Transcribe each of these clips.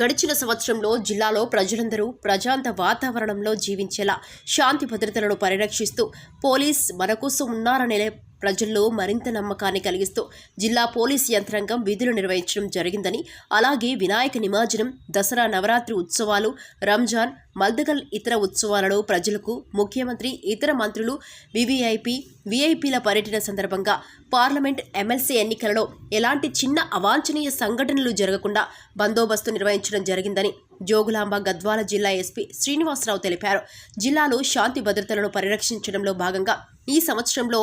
గడిచిన సంవత్సరంలో జిల్లాలో ప్రజలందరూ ప్రశాంత వాతావరణంలో జీవించేలా శాంతి భద్రతలను పరిరక్షిస్తూ పోలీస్ మన కోసం ఉన్నారనే ప్రజల్లో మరింత నమ్మకాన్ని కలిగిస్తూ జిల్లా పోలీస్ యంత్రాంగం విధులు నిర్వహించడం జరిగిందని అలాగే వినాయక నిమజ్జనం దసరా నవరాత్రి ఉత్సవాలు రంజాన్ మల్దగల్ ఇతర ఉత్సవాలలో ప్రజలకు ముఖ్యమంత్రి ఇతర మంత్రులు వివిఐపి విఐపీల పర్యటన సందర్భంగా పార్లమెంట్ ఎమ్మెల్సీ ఎన్నికలలో ఎలాంటి చిన్న అవాంఛనీయ సంఘటనలు జరగకుండా బందోబస్తు నిర్వహించడం జరిగిందని జోగులాంబ గద్వాల జిల్లా ఎస్పీ శ్రీనివాసరావు తెలిపారు. జిల్లాలో శాంతి భద్రతలను పరిరక్షించడంలో భాగంగా ఈ సంవత్సరంలో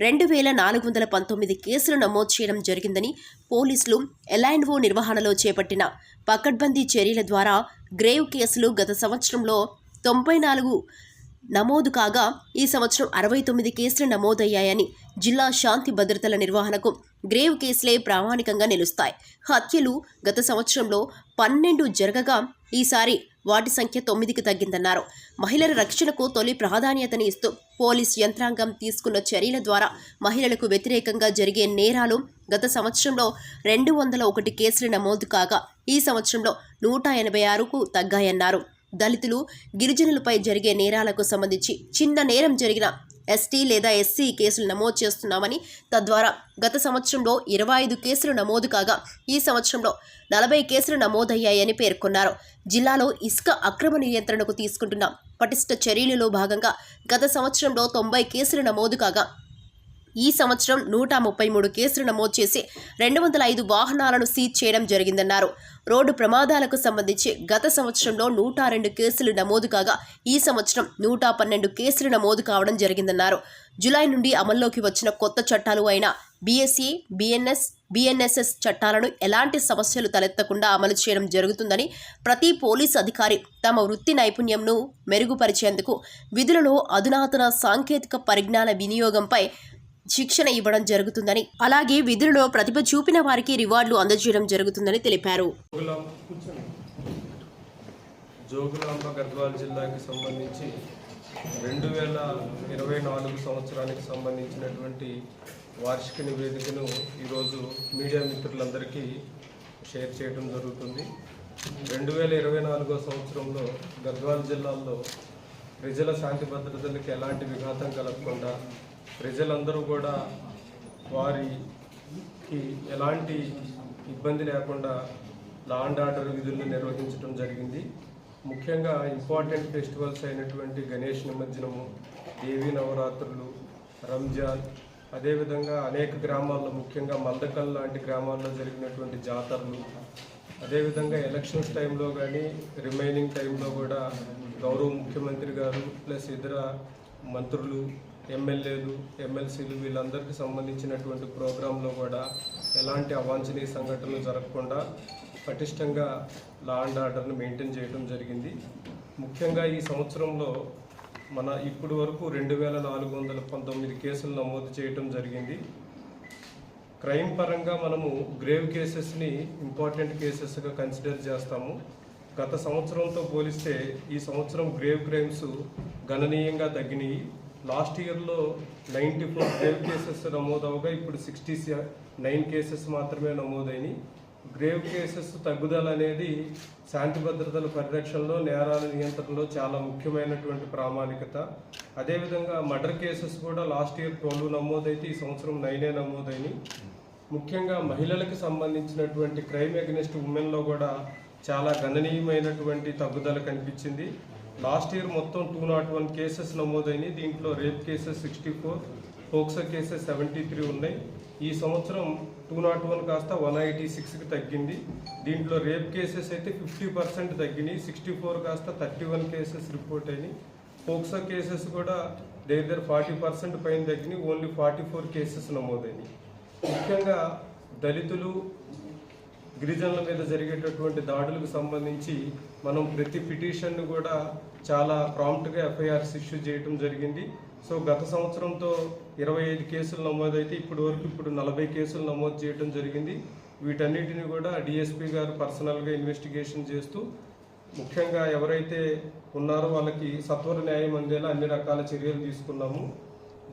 రెండు వేల నాలుగు వందల పంతొమ్మిది కేసులు నమోదు చేయడం జరిగిందని పోలీసులు ఎలాండ్వో నిర్వహణలో చేపట్టిన పకడ్బందీ చర్యల ద్వారా గ్రేవ్ కేసులు గత సంవత్సరంలో తొంభై నాలుగు నమోదు కాగా ఈ సంవత్సరం అరవై తొమ్మిది కేసులు నమోదయ్యాయని జిల్లా శాంతి భద్రతల నిర్వహణకు గ్రేవ్ కేసులే ప్రామాణికంగా నిలుస్తాయి. హత్యలు గత సంవత్సరంలో పన్నెండు జరగగా ఈసారి వాటి సంఖ్య తొమ్మిదికి తగ్గిందన్నారు. మహిళల రక్షణకు తొలి ప్రాధాన్యతని ఇస్తూ పోలీస్ యంత్రాంగం తీసుకున్న చర్యల ద్వారా మహిళలకు వ్యతిరేకంగా జరిగే నేరాలు గత సంవత్సరంలో రెండు వందల ఒకటి కేసులు నమోదు కాగా ఈ సంవత్సరంలో నూట ఎనభై ఆరుకు తగ్గాయన్నారు. దళితులు గిరిజనులపై జరిగే నేరాలకు సంబంధించి చిన్న నేరం జరిగిన ఎస్టీ లేదా ఎస్సీ కేసులు నమోదు చేస్తున్నామని తద్వారా గత సంవత్సరంలో ఇరవై ఐదు కేసులు నమోదు కాగా ఈ సంవత్సరంలో నలభై కేసులు నమోదయ్యాయని పేర్కొన్నారు. జిల్లాలో ఇసుక అక్రమ నియంత్రణకు తీసుకుంటున్న పటిష్ట చర్యలలో భాగంగా గత సంవత్సరంలో తొంభై కేసులు నమోదు కాగా ఈ సంవత్సరం నూట ముప్పై మూడు కేసులు నమోదు చేసి రెండు వందల ఐదు వాహనాలను సీజ్ చేయడం జరిగిందన్నారు. రోడ్డు ప్రమాదాలకు సంబంధించి గత సంవత్సరంలో నూట రెండు కేసులు నమోదు కాగా ఈ సంవత్సరం నూట పన్నెండు కేసులు నమోదు కావడం జరిగిందన్నారు. జులై నుండి అమల్లోకి వచ్చిన కొత్త చట్టాలు అయిన బీఎస్సీ బీఎన్ఎస్ బిఎన్ఎస్ఎస్ చట్టాలను ఎలాంటి సమస్యలు తలెత్తకుండా అమలు చేయడం జరుగుతుందని ప్రతి పోలీస్ అధికారి తమ వృత్తి నైపుణ్యంను మెరుగుపరిచేందుకు విధులలో అధునాతన సాంకేతిక పరిజ్ఞాన వినియోగంపై శిక్షణ ఇవ్వడం జరుగుతుందని అలాగే విధులలో ప్రతిభ చూపిన వారికి రివార్డులు అందజేయడం జరుగుతుందని తెలిపారు. జోగులాంబ గద్వాల్ జిల్లాకి సంబంధించి రెండు వేల ఇరవై నాలుగు సంవత్సరానికి సంబంధించినటువంటి వార్షిక నివేదికను ఈరోజు మీడియా మిత్రులందరికీ షేర్ చేయడం జరుగుతుంది. రెండు వేల ఇరవై నాలుగో సంవత్సరంలో గద్వాల్ జిల్లాలో ప్రజల శాంతి భద్రతలకు ఎలాంటి విఘాతం కలగకుండా ప్రజలందరూ కూడా వారికి ఎలాంటి ఇబ్బంది లేకుండా లా అండ్ ఆర్డర్ విధులను నిర్వహించడం జరిగింది. ముఖ్యంగా ఇంపార్టెంట్ ఫెస్టివల్స్ అయినటువంటి గణేష్ నిమజ్జనము దేవీ నవరాత్రులు రంజాన్ అదేవిధంగా అనేక గ్రామాల్లో ముఖ్యంగా మల్దకల్ లాంటి గ్రామాల్లో జరిగినటువంటి జాతరలు అదేవిధంగా ఎలక్షన్స్ టైంలో కానీ రిమైనింగ్ టైంలో కూడా గౌరవ ముఖ్యమంత్రి గారు ప్లస్ ఇతర మంత్రులు ఎమ్మెల్యేలు ఎమ్మెల్సీలు వీళ్ళందరికీ సంబంధించినటువంటి ప్రోగ్రాంలో కూడా ఎలాంటి అవాంఛనీయ సంఘటనలు జరగకుండా పటిష్టంగా లా అండ్ ఆర్డర్ని మెయింటైన్ చేయడం జరిగింది. ముఖ్యంగా ఈ సంవత్సరంలో మన ఇప్పటి వరకు రెండు వేల నాలుగు వందల పంతొమ్మిది కేసులు నమోదు చేయడం జరిగింది. క్రైమ్ పరంగా మనము గ్రేవ్ కేసెస్ని ఇంపార్టెంట్ కేసెస్గా కన్సిడర్ చేస్తాము. గత సంవత్సరంతో పోలిస్తే ఈ సంవత్సరం గ్రేవ్ క్రైమ్స్ గణనీయంగా తగ్గినాయి. లాస్ట్ ఇయర్లో నైంటీ ఫోర్ గ్రేవ్ కేసెస్ నమోదవగా ఇప్పుడు సిక్స్టీ నైన్ కేసెస్ మాత్రమే నమోదైనవి గ్రేవ్ కేసెస్ తగ్గుదల అనేది శాంతి భద్రతల పరిరక్షణలో నేరాల నియంత్రణలో చాలా ముఖ్యమైనటువంటి ప్రామాణికత. అదేవిధంగా మర్డర్ కేసెస్ కూడా లాస్ట్ ఇయర్ ట్వెల్వ్ నమోదైతే ఈ సంవత్సరం నైనే నమోదైనవి ముఖ్యంగా మహిళలకు సంబంధించినటువంటి క్రైమ్ అగెనిస్ట్ ఉమెన్లో కూడా చాలా గణనీయమైనటువంటి తగ్గుదల కనిపించింది. లాస్ట్ ఇయర్ మొత్తం టూ నాట్ వన్ కేసెస్ నమోదైనాయి. దీంట్లో rape cases sixty four POCSO cases seventy three ఉన్నాయి. ఈ సంవత్సరం టూ నాట్ వన్ కాస్త వన్ ఎయిటీ సిక్స్కి తగ్గింది. దీంట్లో రేప్ కేసెస్ అయితే ఫిఫ్టీ పర్సెంట్ తగ్గినాయి. సిక్స్టీ ఫోర్ కాస్త థర్టీ వన్ కేసెస్ రిపోర్ట్ అయినాయి. ఫోక్సో కేసెస్ కూడా దగ్గర ఫార్టీ పర్సెంట్ పైన తగ్గినాయి. ఓన్లీ ఫార్టీ ఫోర్ కేసెస్ నమోదైనాయి. ముఖ్యంగా దళితులు గిరిజనుల మీద జరిగేటటువంటి దాడులకు సంబంధించి మనం ప్రతి పిటిషన్ను కూడా చాలా ప్రాంప్ట్గా ఎఫ్ఐఆర్స్ ఇష్యూ చేయడం జరిగింది. సో గత సంవత్సరంతో ఇరవై ఐదు కేసులు నమోదైతే ఇప్పటి వరకు ఇప్పుడు నలభై కేసులు నమోదు చేయడం జరిగింది. వీటన్నిటిని కూడా డిఎస్పీ గారు పర్సనల్గా ఇన్వెస్టిగేషన్ చేస్తూ ముఖ్యంగా ఎవరైతే ఉన్నారో వాళ్ళకి సత్వర న్యాయం అందేలా అన్ని రకాల చర్యలు తీసుకున్నాము.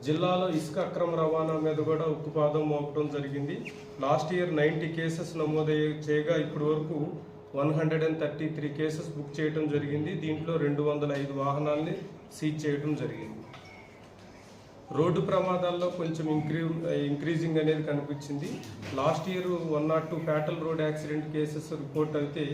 జిల్లాలో ఇసుక అక్రమ రవాణా మీద కూడా ఉక్కుపాదం మోపడం జరిగింది. లాస్ట్ ఇయర్ నైంటీ కేసెస్ నమోదయ్యే చేయగా ఇప్పటి వరకు one hundred and thirty three cases book చేయడం జరిగింది. దీంట్లో రెండు వందల ఐదు వాహనాల్ని సీజ్ చేయడం జరిగింది. రోడ్డు ప్రమాదాల్లో కొంచెం ఇంక్రీ ఇంక్రీజింగ్ అనేది కనిపించింది. Last year one nought two fatal road accident cases report అయితే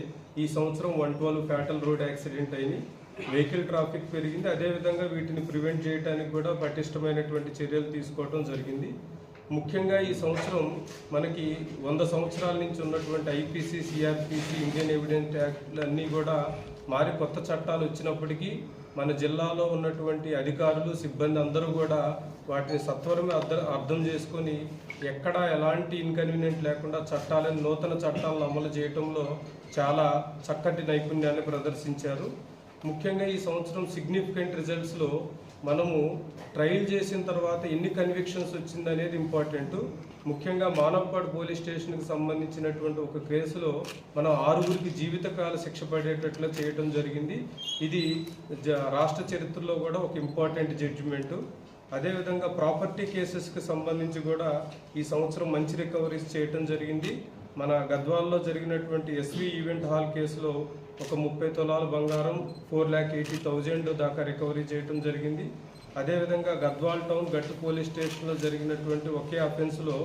ఈ సంవత్సరం one twelve fatal road accident అయినాయి. వెహికల్ ట్రాఫిక్ పెరిగింది. అదేవిధంగా వీటిని ప్రివెంట్ చేయడానికి కూడా పటిష్టమైనటువంటి చర్యలు తీసుకోవడం జరిగింది. ముఖ్యంగా ఈ సంవత్సరం మనకి వంద సంవత్సరాల నుంచి ఉన్నటువంటి ఐపీసీ సిఆర్పిసి ఇండియన్ ఎవిడెన్స్ యాక్ట్లన్నీ కూడా మారి కొత్త చట్టాలు వచ్చినప్పటికీ మన జిల్లాలో ఉన్నటువంటి అధికారులు సిబ్బంది అందరూ కూడా వాటిని సత్వరమే అర్థం అర్థం చేసుకొని ఎక్కడా ఎలాంటి ఇన్కన్వీనియంట్ లేకుండా చట్టాలను నూతన చట్టాలను అమలు చేయటంలో చాలా చక్కటి నైపుణ్యాన్ని ప్రదర్శించారు. ముఖ్యంగా ఈ సంవత్సరం సిగ్నిఫికెంట్ రిజల్ట్స్లో మనము ట్రయల్ చేసిన తర్వాత ఎన్ని కన్విక్షన్స్ వచ్చిందనేది ఇంపార్టెంట్ ముఖ్యంగా మానవపాడు పోలీస్ స్టేషన్కి సంబంధించినటువంటి ఒక కేసులో మనం ఆరుగురికి జీవితకాల శిక్ష పడేటట్లు చేయడం జరిగింది. ఇది జ- రాష్ట్ర చరిత్రలో కూడా ఒక ఇంపార్టెంట్ జడ్జిమెంటు అదేవిధంగా ప్రాపర్టీ కేసెస్కి సంబంధించి కూడా ఈ సంవత్సరం మంచి రికవరీస్ చేయటం జరిగింది. మన గద్వాల్లో జరిగినటువంటి ఎస్వి ఈవెంట్ హాల్ కేసులో ఒక ముప్పై తులాల బంగారం ఫోర్ ల్యాక్ ఎయిటీ థౌజండ్ దాకా రికవరీ చేయటం జరిగింది. అదేవిధంగా గద్వాల్ టౌన్ గట్టు పోలీస్ స్టేషన్లో జరిగినటువంటి ఒకే అఫెన్స్లో